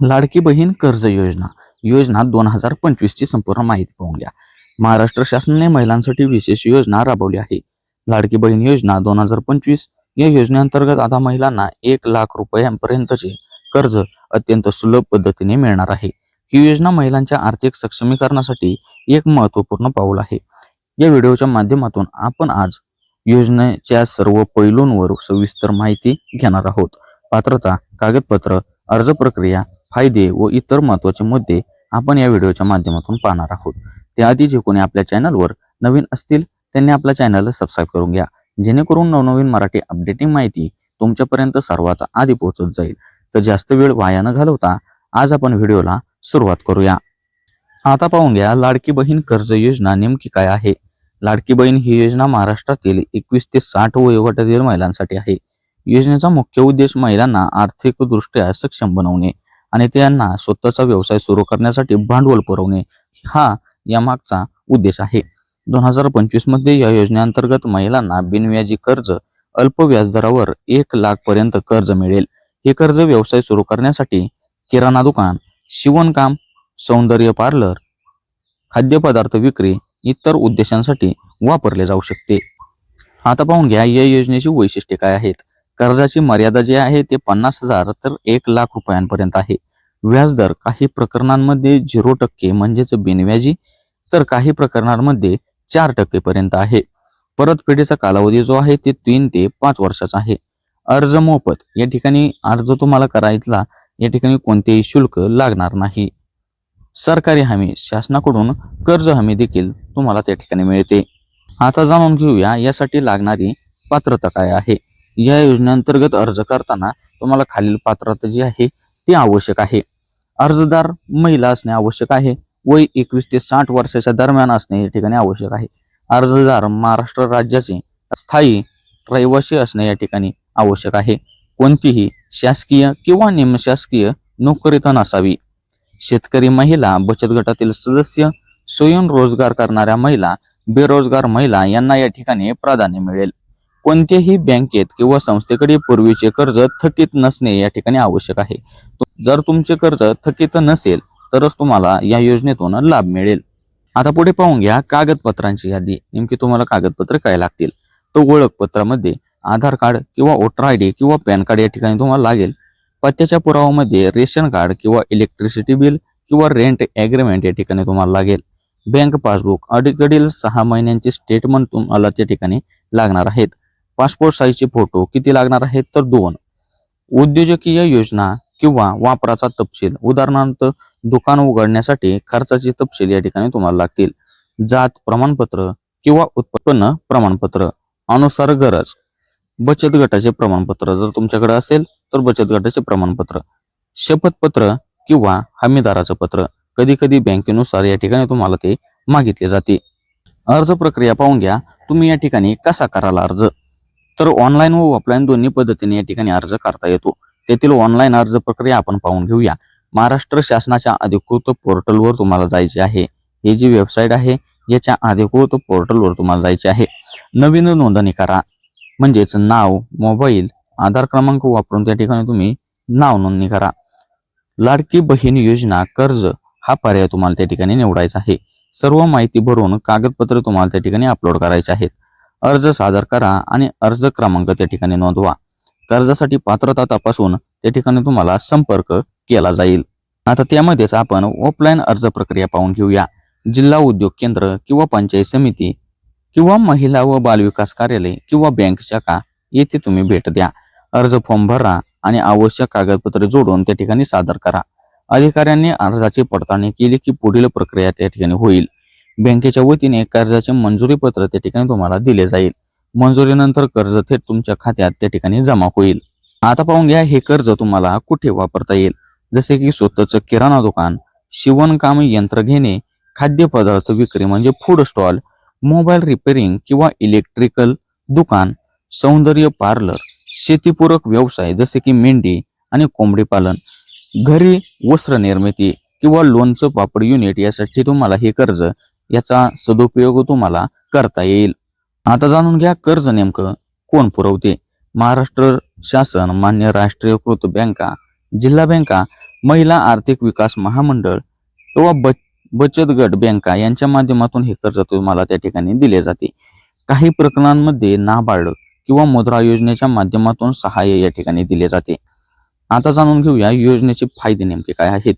लाडकी बहीण कर्ज योजना योजना दोन हजार पंचवीसची संपूर्ण माहिती पाहून घ्या. महाराष्ट्र शासनाने महिलांसाठी विशेष योजना राबवली आहे. लाडकी बहीण योजना दोन हजार पंचवीस या योजनेअंतर्गत आता महिलांना एक लाख रुपयांपर्यंतचे कर्ज अत्यंत सुलभ पद्धतीने मिळणार आहे. ही योजना महिलांच्या आर्थिक सक्षमीकरणासाठी एक महत्त्वपूर्ण पाऊल आहे. या व्हिडिओच्या माध्यमातून आपण आज योजनेच्या सर्व पैलूंवर सविस्तर माहिती घेणार आहोत. पात्रता कागदपत्र अर्ज प्रक्रिया फायदे व इतर महत्त्वाचे मुद्दे आपण या व्हिडिओच्या माध्यमातून पाहणार आहोत. त्याआधी जे कोणी आपल्या चॅनलवर नवीन असतील त्यांनी आपल्या चॅनलला सबस्क्राईब करून घ्या. जेणेकरून नवनवीन मराठी अपडेटिंग माहिती तुमच्यापर्यंत सर्वात आधी पोहोचत जाईल. तर जास्त वेळ वाया न घालवता आज आपण व्हिडिओला सुरुवात करूया. आता पाहून घ्या लाडकी बहीण कर्ज योजना नेमकी काय आहे? लाडकी बहीण ही योजना महाराष्ट्रातील एकवीस ते साठ वयोगटातील महिलांसाठी आहे. योजनेचा मुख्य उद्देश महिलांना आर्थिकदृष्ट्या सक्षम बनवणे. आणि त्यांना स्वतःचा व्यवसाय सुरू करण्यासाठी भांडवल पुरवणे हा यामागचा उद्देश आहे. दोन हजार पंचवीसमध्ये या योजनेअंतर्गत महिलांना बिनव्याजी कर्ज अल्प व्याजदरावर एक लाख पर्यंत कर्ज मिळेल. हे कर्ज व्यवसाय सुरू करण्यासाठी किराणा दुकान शिवणकाम सौंदर्य पार्लर खाद्यपदार्थ विक्री इतर उद्देशांसाठी वापरले जाऊ शकते. आता पाहून घ्या या योजनेची वैशिष्ट्ये काय आहेत? कर्जाची मर्यादा जी आहे ते पन्नास हजार तर एक लाख रुपयांपर्यंत आहे. व्याजदर काही प्रकरणांमध्ये झिरो टक्के म्हणजेच बिनव्याजी तर काही प्रकरणांमध्ये चार टक्के पर्यंत आहे. परतफेडीचा कालावधी जो आहे ते तीन ते पाच वर्षाचा आहे. अर्ज मोफत या ठिकाणी अर्ज तुम्हाला करायला या ठिकाणी कोणतेही शुल्क लागणार नाही. सरकारी हमी शासनाकडून कर्ज हमी देखील तुम्हाला त्या ठिकाणी मिळते. आता जाणून घेऊया यासाठी लागणारी पात्रता काय आहे? या योजनेअंतर्गत अर्ज करताना तुम्हाला खालील पात्रता जी आहे ती आवश्यक आहे. अर्जदार महिला असणे आवश्यक आहे. वय एकवीस ते साठ वर्षाच्या दरम्यान असणे या ठिकाणी आवश्यक आहे. अर्जदार महाराष्ट्र राज्याचे स्थायी रहिवासी असणे या ठिकाणी आवश्यक आहे. कोणतीही शासकीय किंवा निमशासकीय नोकरीत नसावी. शेतकरी महिला बचत गटातील सदस्य स्वयंरोजगार करणाऱ्या महिला बेरोजगार महिला यांना या ठिकाणी प्राधान्य मिळेल. कोणत्याही बँकेत किंवा संस्थेकडे पूर्वीचे कर्ज थकीत नसणे या ठिकाणी आवश्यक आहे. जर तुमचे कर्ज थकीत नसेल तरच तुम्हाला या योजनेतून लाभ मिळेल. आता पुढे पाहून घ्या कागदपत्रांची यादी. नेमकी तुम्हाला कागदपत्र काय लागतील? तो ओळखपत्रामध्ये आधार कार्ड किंवा वोटर आय डी किंवा पॅन कार्ड या ठिकाणी तुम्हाला लागेल. पत्त्याच्या पुरावामध्ये रेशन कार्ड किंवा इलेक्ट्रिसिटी बिल किंवा रेंट ॲग्रीमेंट या ठिकाणी तुम्हाला लागेल. बँक पासबुक अडीकडील सहा महिन्यांचे स्टेटमेंट तुम्हाला त्या ठिकाणी लागणार आहेत. पासपोर्ट साईजचे फोटो किती लागणार आहेत तर दोन. उद्योजकीय योजना किंवा वापराचा तपशील. उदाहरणार्थ दुकान उघडण्यासाठी खर्चाचे तपशील या ठिकाणी तुम्हाला लागतील. जात प्रमाणपत्र किंवा उत्पन्न प्रमाणपत्र. अनुसार गरज. बचत गटाचे प्रमाणपत्र जर तुमच्याकडे असेल तर बचत गटाचे प्रमाणपत्र. शपथपत्र किंवा हमीदाराचं पत्र. कधी कधी बँकेनुसार या ठिकाणी तुम्हाला ते मागितले जाते. अर्ज प्रक्रिया पाहून घ्या. तुम्ही या ठिकाणी कसा कराल अर्ज? तर ऑनलाईन व ऑफलाईन दोन्ही पद्धतीने या ठिकाणी अर्ज करता येतो. तेथील ऑनलाईन अर्ज प्रक्रिया आपण पाहून घेऊया. महाराष्ट्र शासनाच्या अधिकृत पोर्टलवर तुम्हाला जायचे आहे. ही जी वेबसाईट आहे याच्या अधिकृत पोर्टलवर तुम्हाला जायचे आहे. नवीन नोंदणी करा. म्हणजेच नाव मोबाईल आधार क्रमांक वापरून त्या ठिकाणी तुम्ही नाव नोंदणी करा. लाडकी बहीण योजना कर्ज हा पर्याय तुम्हाला त्या ठिकाणी निवडायचा आहे. सर्व माहिती भरून कागदपत्र तुम्हाला त्या ठिकाणी अपलोड करायचे आहेत. अर्ज सादर करा आणि अर्ज क्रमांक त्या ठिकाणी नोंदवा. कर्जासाठी पात्रता तपासून त्या ठिकाणी तुम्हाला संपर्क केला जाईल. आता त्यामध्येच आपण ऑफलाईन अर्ज प्रक्रिया पाहून घेऊया. जिल्हा उद्योग केंद्र किंवा पंचायत समिती किंवा महिला व बालविकास कार्यालय किंवा बँक शाखा येथे तुम्ही भेट द्या. अर्ज फॉर्म भरा आणि आवश्यक कागदपत्रे जोडून त्या ठिकाणी सादर करा. अधिकाऱ्यांनी अर्जाची पडताळणी केली की पुढील प्रक्रिया त्या ठिकाणी होईल. बँकेच्या वतीने कर्जाचे मंजुरी पत्र त्या ठिकाणी तुम्हाला दिले जाईल. मंजुरीनंतर कर्ज थेट तुमच्या खात्यात त्या ठिकाणी जमा होईल. आता पाहून घ्या हे कर्ज तुम्हाला कुठे वापरता येईल? जसे की स्वतःचं किराणा दुकान शिवणकाम यंत्र घेणे खाद्यपदार्थ विक्री म्हणजे फूड स्टॉल मोबाईल रिपेरिंग किंवा इलेक्ट्रिकल दुकान सौंदर्य पार्लर शेतीपूरक व्यवसाय जसे की मेंढी आणि कोंबडी पालन घरी वस्त्र निर्मिती किंवा लोणचं पापड युनिट यासाठी तुम्हाला हे कर्ज याचा सदुपयोग तुम्हाला करता येईल. आता जाणून घ्या कर्ज नेमकं कोण पुरवते. महाराष्ट्र शासन मान्य राष्ट्रीयकृत बँका जिल्हा बँका महिला आर्थिक विकास महामंडळ किंवा बच बचत गट बँका यांच्या माध्यमातून हे कर्ज तुम्हाला त्या ठिकाणी दिले जाते. काही प्रकरणांमध्ये नाबार्ड किंवा मुद्रा योजनेच्या माध्यमातून सहाय्य या ठिकाणी दिले जाते. आता जाणून घेऊया योजनेचे फायदे नेमके काय आहेत.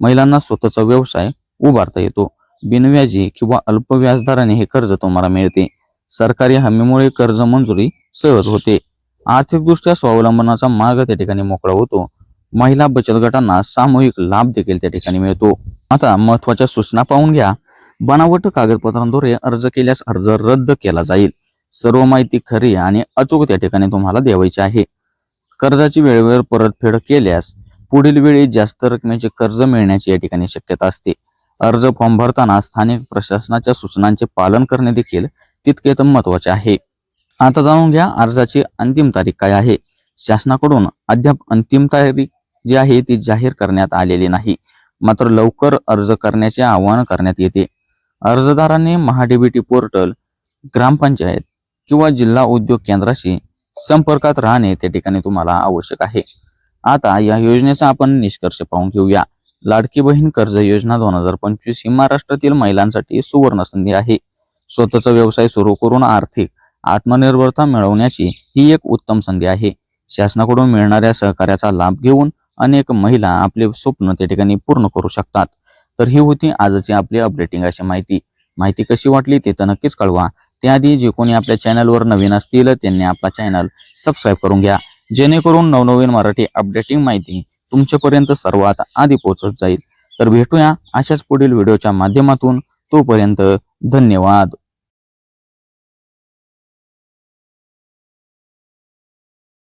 महिलांना स्वतःचा व्यवसाय उभारता येतो. बिनव्याजी किंवा अल्प व्याजदराने हे कर्ज तुम्हाला मिळते. सरकारी हमीमुळे कर्ज मंजुरी सहज होते. आर्थिकदृष्ट्या स्वावलंबनाचा मार्ग त्या ठिकाणी मोकळा होतो. महिला बचत गटांना सामूहिक लाभ देखील त्या ठिकाणी मिळतो. आता महत्त्वाच्या सूचना पाहून घ्या. बनावट कागदपत्रांद्वारे अर्ज केल्यास अर्ज रद्द केला जाईल. सर्व माहिती खरी आणि अचूक त्या ठिकाणी तुम्हाला द्यावायची आहे. कर्जाची वेळेवर परतफेड केल्यास पुढील वेळी जास्त रकमेचे कर्ज मिळण्याची या ठिकाणी शक्यता असते. अर्ज फॉर्म भरताना स्थानिक प्रशासनाच्या सूचनांचे पालन करणे देखील तितकेच महत्त्वाचे आहे. आता जाणून घ्या अर्जाची अंतिम तारीख काय आहे. शासनाकडून अद्याप अंतिम तारीख जी आहे ती जाहीर करण्यात आलेली नाही. मात्र लवकर अर्ज करण्याचे आवाहन करण्यात येते. अर्जदारांनी महाडीबीटी पोर्टल ग्रामपंचायत किंवा जिल्हा उद्योग केंद्राशी संपर्कात राहणे त्या ठिकाणी तुम्हाला आवश्यक आहे. आता या योजनेचा आपण निष्कर्ष पाहून घेऊया. लाडकी बहीण कर्ज योजना दोन हजार पंचवीस ही महाराष्ट्रातील महिलांसाठी सुवर्ण संधी आहे. स्वतःचा व्यवसाय सुरू करून आर्थिक आत्मनिर्भरता मिळवण्याची ही एक उत्तम संधी आहे. शासनाकडून मिळणाऱ्या सहकार्याचा लाभ घेऊन अनेक महिला आपले स्वप्न त्या ठिकाणी पूर्ण करू शकतात. तर ही होती आजची आपली अपडेटिंग अशी माहिती. माहिती कशी वाटली ते तर नक्कीच कळवा. त्याआधी जे कोणी आपल्या चॅनलवर नवीन असतील त्यांनी आपला चॅनल सबस्क्राईब करून घ्या. जेणेकरून नवनवीन मराठी अपडेटिंग माहिती तुमच्यापर्यंत सर्वात आधी पोहोचत जाईल. तर भेटूया अशाच पुढील व्हिडिओच्या माध्यमातून. तोपर्यंत धन्यवाद.